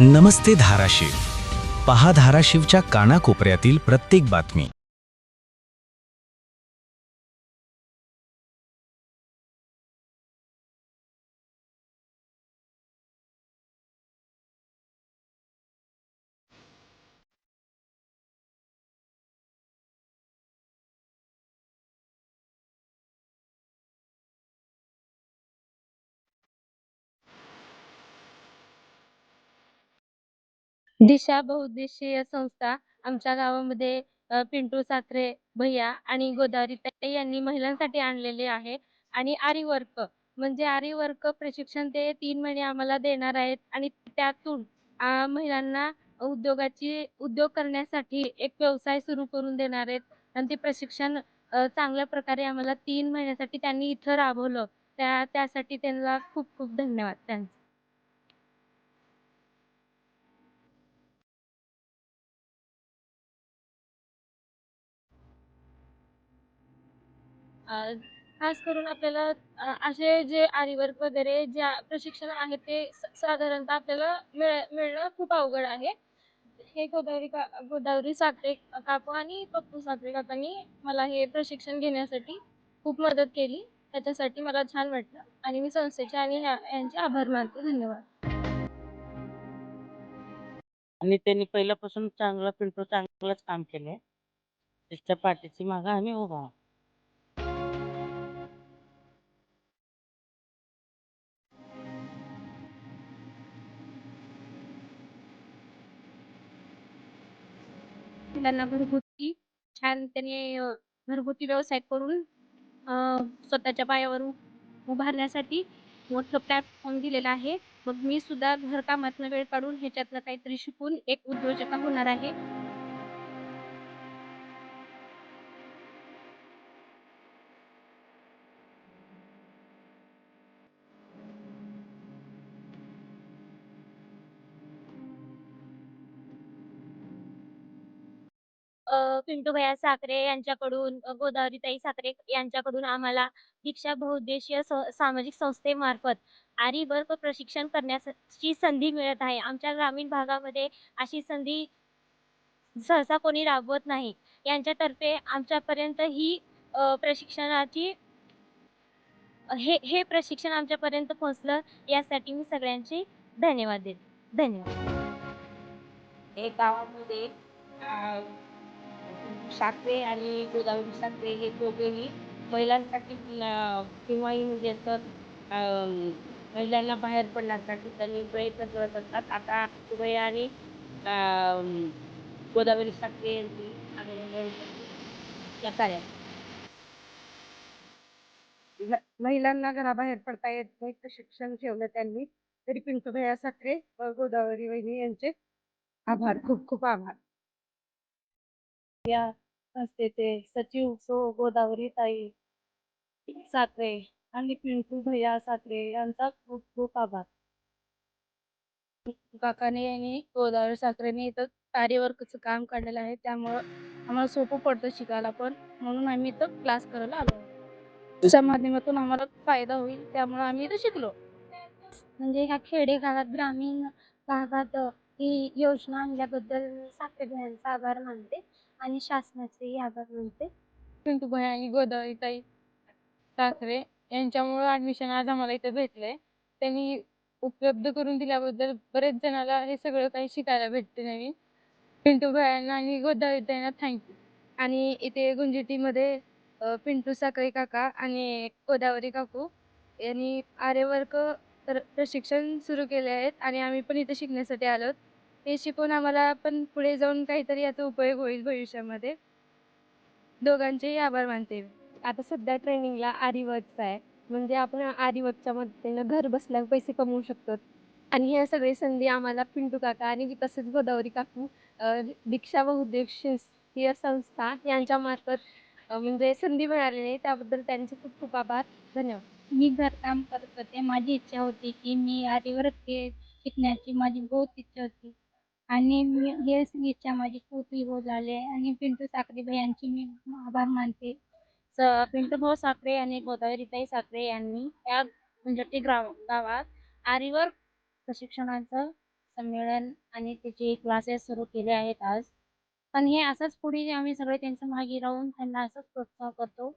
नमस्ते धाराशिव. पहा धाराशिवच्या कानाकोपऱ्यातील प्रत्येक बातमी. दिशा बहुउद्देशीय संस्था आमच्या गावामध्ये अ, पिंटू साखरे भैया आणि गोदावरी ताई यांनी महिलांसाठी आणलेले आहे. आणि आरी वर्क म्हणजे आरी वर्क प्रशिक्षण ते तीन महिने आम्हाला देणार आहेत. आणि त्यातून महिलांना उद्योगाची उद्योग करण्यासाठी एक व्यवसाय सुरू करून देणार आहेत. आणि ते प्रशिक्षण अ, चांगल्या प्रकारे आम्हाला तीन महिन्यासाठी त्यांनी इथं राबवलं. त्या त्यासाठी त्यांना खूप खूप धन्यवाद. त्यांचे खास करून आपल्याला असे जे आरीवर्क वगैरे जे प्रशिक्षण आहे ते साधारणतः आपल्याला मिळ मिळणं खूप अवघड आहे. हे गोदावरी का गोदावरी साखरे काकू आणि पप्पू साखरे काकांनी मला हे प्रशिक्षण घेण्यासाठी खूप मदत केली. त्याच्यासाठी मला छान वाटलं आणि मी संस्थेचे आणि यांचे आभार मानते. धन्यवाद. आणि त्यांनी पहिल्यापासून चांगलं पिंटू चांगलंच काम केलंय. त्याच्या पाठीची मागं आम्ही उभा त्यांना घरगुती छान त्यांनी घरगुती व्यवसाय करून अ, स्वतःच्या पायावर उभारण्यासाठी मोठं प्लॅटफॉर्म दिलेला आहे. मग मी सुद्धा घरकामातनं वेळ काढून ह्याच्यातनं काहीतरी शिकून एक उद्योजका होणार आहे. पिंटू भैया साखरे यांच्याकडून गोदावरीताई साखरे यांच्याकडून आम्हाला दीक्षा बहुउद्देशीय सामाजिक संस्थेमार्फत आरी वर्क प्रशिक्षण करण्याची संधी मिळत आहे. आमच्या ग्रामीण भागामध्ये अशी संधी सहसा कोणी राबवत नाही. यांच्यातर्फे आमच्यापर्यंत ही प्रशिक्षणाची हे हे प्रशिक्षण आमच्यापर्यंत पोहोचलं यासाठी मी सगळ्यांचे धन्यवाद देते. धन्यवाद. एक गावामध्ये साखरे आणि गोदावरी साखरे हे दोघेही महिलांसाठी अं, किंवाही म्हणजे तर अं, महिलांना बाहेर पडण्यासाठी त्यांनी प्रयत्न करत असतात. आता सुबय आणि अं, गोदावरी साखरे यांची कार्यात. महिलांना घराबाहेर पडता येत नाही प्रशिक्षण ठेवलं त्यांनी. तरी पिंटू भैया साखरे व गोदावरी वहिनी यांचे आभार खूप खूप आभार. या संस्थेचे सचिव सो गोदावरी ताई साखरे आणि पिंटू भैया साखरे यांचा खूप खूप आभार. काकाने आणि गोदावरी साखरेने इथं कार्यवर्कचं काम काढलेलं आहे. त्यामुळं आम्हाला सोपं पडतं शिकायला पण. म्हणून आम्ही इथं क्लास करायला आलो त्या माध्यमातून आम्हाला फायदा होईल त्यामुळे आम्ही इथं शिकलो. म्हणजे ह्या खेडेगावात ग्रामीण भागात ही योजना आणल्याबद्दल साखरे भैयांचा आभार मानते. आणि शासनाचेही आभार मानते. पिंटू भैया आणि गोदावरी ताई साखरे यांच्यामुळे ऍडमिशन आज आम्हाला इथे भेटलंय. त्यांनी उपलब्ध करून दिल्याबद्दल बरेच जणाला हे सगळं काही शिकायला भेटते नवीन. पिंटू भैयांना आणि गोदावरी ताईंना थँक्यू आणि इथे गुंजिटीमध्ये पिंटू साखरे काका आणि गोदावरी काकू यांनी आर्यवर्क तर प्रशिक्षण सुरू केले आहेत आणि आम्ही पण इथे शिकण्यासाठी आलो हे शिकून आम्हाला पण पुढे जाऊन काहीतरी याचा उपयोग होईल भविष्यामध्ये. दोघांचेही आभार मानते आता सध्या ट्रेनिंगला आरीवर्कचा आहे. म्हणजे आपण आरीवर्कच्या मदतीनं घर बसल्या पैसे कमवू शकतो. आणि ह्या सगळी संधी आम्हाला पिंटू काका आणि तसेच गोदावरी काकू दीक्षा व उद्योगशील संस्था यांच्या मार्फत अ, म्हणजे संधी मिळालेली आहे. त्याबद्दल त्यांचे खूप खूप आभार. धन्यवाद. मी घरकाम करत होते. माझी इच्छा होती की मी आरीवर ते शिकण्याची. माझी बहुत इच्छा होती. आणि मी हे इच्छा माझी पूर्ण होत झाली आहे आणि पिंटू साखरे यांची मी आभार मानते. स- पिंटू भाऊ साखरे आणि गोदावरीताई साखरे यांनी या म्हणजे ग्राम गावात आरीवर प्रशिक्षणाचं संमेलन आणि त्याचे क्लासेस सुरू केले आहेत आज. पण हे असंच पुढे आम्ही सगळे त्यांच्या मागे राहून त्यांना असंच प्रोत्साहन करतो.